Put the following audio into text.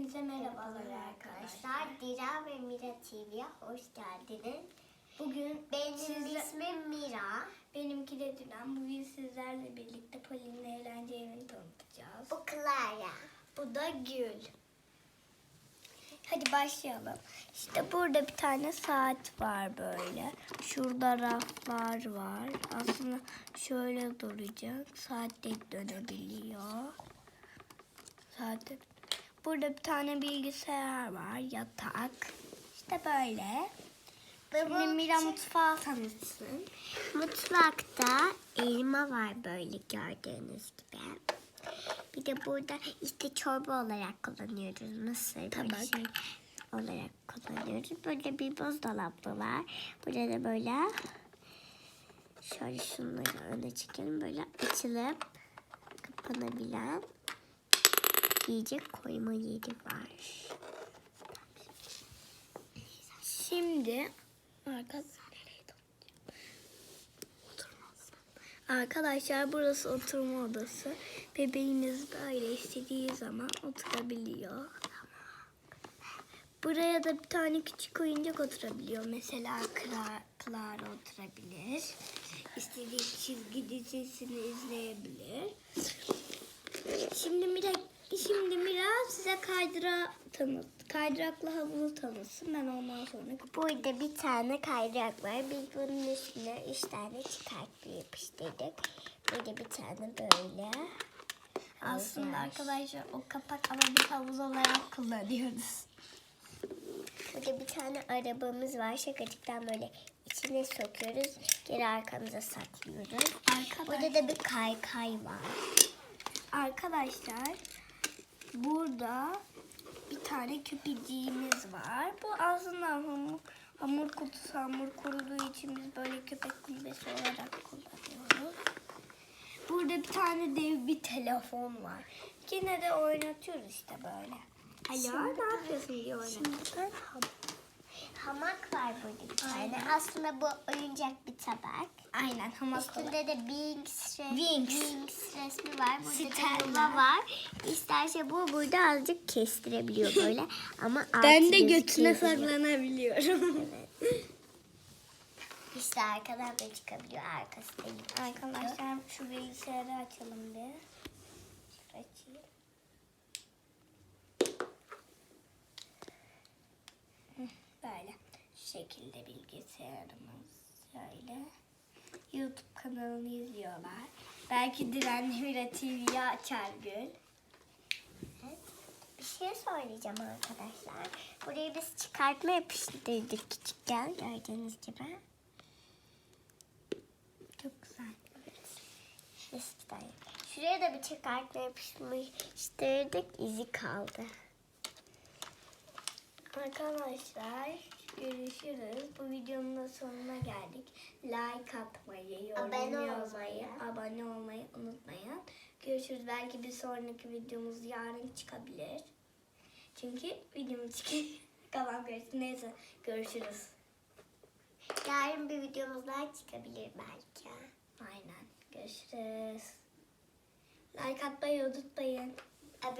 Hepinize merhabalar arkadaşlar. Dira ve Mira TV'ye hoş geldiniz. Bugün Benim sizle- ismim Mira. benimki de Dilan. Bugün sizlerle birlikte Polin'le eğlence evini tanıtacağız. Bu Clara. Bu da Gül. Hadi başlayalım. İşte burada bir tane saat var böyle. Şurada raflar var. Aslında şöyle duracak. Saat de dönebiliyor. Saat Burada bir tane bilgisayar var. Yatak. İşte böyle. Şimdi Mira mutfağı tanıtsın. mutfakta elma var böyle gördüğünüz gibi. Bir de burada işte çorba olarak kullanıyoruz. Mısır böyle Tabak. şey olarak kullanıyoruz. Böyle bir buzdolabı var. Burada da böyle şöyle şunları öne çekelim. Böyle açılıp kapanabilen yiyecek koyma yeri var. Şimdi arkadaşlar Arkadaşlar burası oturma odası. Bebeğiniz böyle istediği zaman oturabiliyor. Buraya da bir tane küçük oyuncak oturabiliyor. Mesela Clara, Clara oturabilir. İstediği çizgi dizisini izleyebilir. Şimdi Mira, şimdi Mira size kaydıra tanıt. Kaydıraklı havuzu tanıtsın. Ben ondan sonra Burada bir tane kaydırak var. Biz bunun üstüne üç tane çıkartma yapıştırdık. Burada bir tane böyle. Aslında Güzel. arkadaşlar o kapak ama biz havuz olarak kullanıyoruz. Burada bir tane arabamız var. Şakacıktan böyle içine sokuyoruz. Geri arkamıza saklıyoruz. Arkadaş, Burada da bir kaykay var. arkadaşlar burada bir tane köpeciğimiz var. Bu aslında hamur, hamur kutusu hamur kuruduğu için biz böyle köpek kulübesi olarak kullanıyoruz. Burada bir tane dev bir telefon var. Yine de oynatıyoruz işte böyle. Alo Şimdi ne yapıyorsun diye oynatıyoruz. Şimdi ben hamak var burada bir tane. Aynen. Aslında bu oyuncak bir tabak. Aynen hamak olan. Üstünde de Wings, re- Wings. Wings resmi var. Burada da yuva var. İsterse bu burada azıcık kestirebiliyor böyle. Ama Ben altı de götüne gözüküyor. saklanabiliyorum. İşte arkadan da çıkabiliyor. Arkası da Arkadaşlar şu bilgisayarı açalım bir. Açayım. Hı, Böyle şu şekilde bilgisayarımız şöyle. YouTube kanalını izliyorlar. Belki Direnli Mira TV'yi açar Gül. Bir şey söyleyeceğim arkadaşlar. Burayı biz çıkartma yapıştırdık küçükken gördüğünüz gibi. Çok güzel. Eskiden. Şuraya da bir çıkartma yapıştırdık. izi kaldı. Arkadaşlar görüşürüz. Bu videonun da sonuna geldik. Like atmayı, yorum Abone yazmayı, olmayı. abone olmayı unutmayın. Görüşürüz. Belki bir sonraki videomuz yarın çıkabilir. Çünkü videomuz çıkıyor. Kalan görüşürüz. Neyse görüşürüz. Yarın bir videomuz daha çıkabilir belki. Aynen. Görüşürüz. Like atmayı unutmayın. Abone